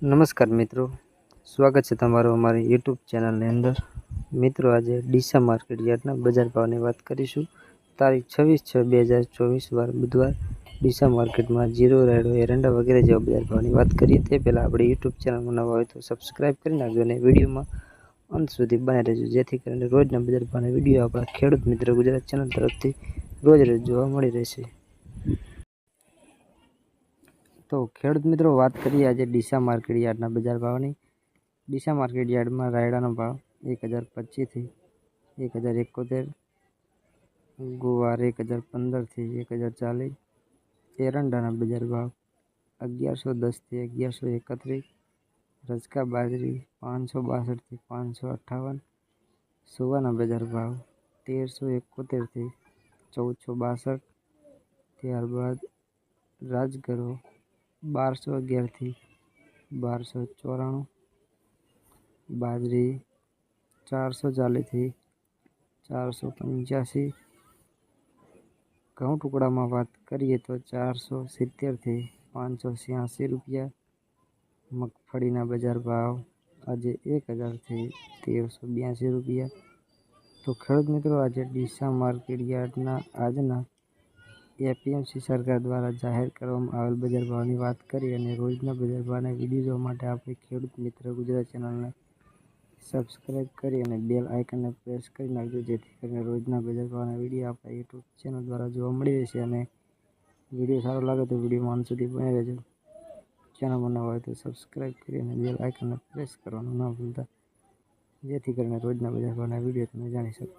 નમસ્કાર મિત્રો. સ્વાગત છે તમારું અમારી યુટ્યુબ ચેનલની અંદર. મિત્રો, આજે ડીસા માર્કેટ યાર્ડના બજાર ભાવની વાત કરીશું. તારીખ છવ્વીસ છ બે હજાર ચોવીસ, વાર બુધવાર ડીસા માર્કેટમાં જીરો રાયડો એરંડા વગેરે જેવા બજાર ભાવની વાત કરીએ, તે પહેલાં આપણે યુટ્યુબ ચેનલમાં નવા હોય તો સબસ્ક્રાઈબ કરી નાખજો અને વિડીયોમાં અંત સુધી બને રહેજો. જેથી કરીને રોજના બજાર ભાવના વીડિયો આપણા ખેડૂત મિત્ર ગુજરાત ચેનલ તરફથી રોજ રોજ જોવા મળી રહેશે. તો ખેડૂત મિત્રો, વાત કરીએ આજે ડીસા માર્કેટ યાર્ડના બજાર ભાવની. ડીસા માર્કેટ યાર્ડમાં રાયડાનો ભાવ એક હજાર પચીસથી એક હજાર એકોતેર, ગુવાર એક હજાર પંદરથી એક હજાર ચાલીસ, એરંડાના બજાર ભાવ અગિયારસો દસથી અગિયારસો એકત્રીસ, રજકા બાજરી પાંચસો બાસઠથી પાંચસો અઠ્ઠાવન, સુવાના બજાર ભાવ તેરસો એકોતેરથી ચૌદસો બાસઠ, ત્યારબાદ રાજગરો બારસો અગિયારથી બારસો ચોરાણું, બાજરી ચારસો ચાલીસથી ચારસો પંચ્યાસી. ઘઉં ટુકડામાં વાત કરીએ તો ચારસો સિત્તેરથી પાંચસો છ્યાસી રૂપિયા. મગફળીના બજાર ભાવ આજે એક હજારથી તેરસો બ્યાસી રૂપિયા. તો ખેડૂત મિત્રો, આજે ડીસા માર્કેટ યાર્ડના આજના એપીએમસી સરકાર દ્વારા જાહેર કરવામાં આવેલ બજાર ભાવની વાત કરી અને રોજના બજાર ભાવના વીડિયો જોવા માટે આપણે ખેડૂત મિત્ર ગુજરાત ચેનલને સબસ્ક્રાઈબ કરી અને બેલ આઇકનને પ્રેસ કરી નાખજો, જેથી કરીને રોજના બજાર ભાવના વીડિયો આપણા યુટ્યુબ ચેનલ દ્વારા જોવા મળી રહેશે અને વીડિયો સારો લાગે તો વિડીયોમાં અંત સુધી બની રહેજો. ચેનલ ન હોય તો સબસ્ક્રાઈબ કરી અને બેલ આઇકનને પ્રેસ કરવાનું ન ભૂલતા, જેથી કરીને રોજના બજાર ભાવના વીડિયો તમે જાણી શકો.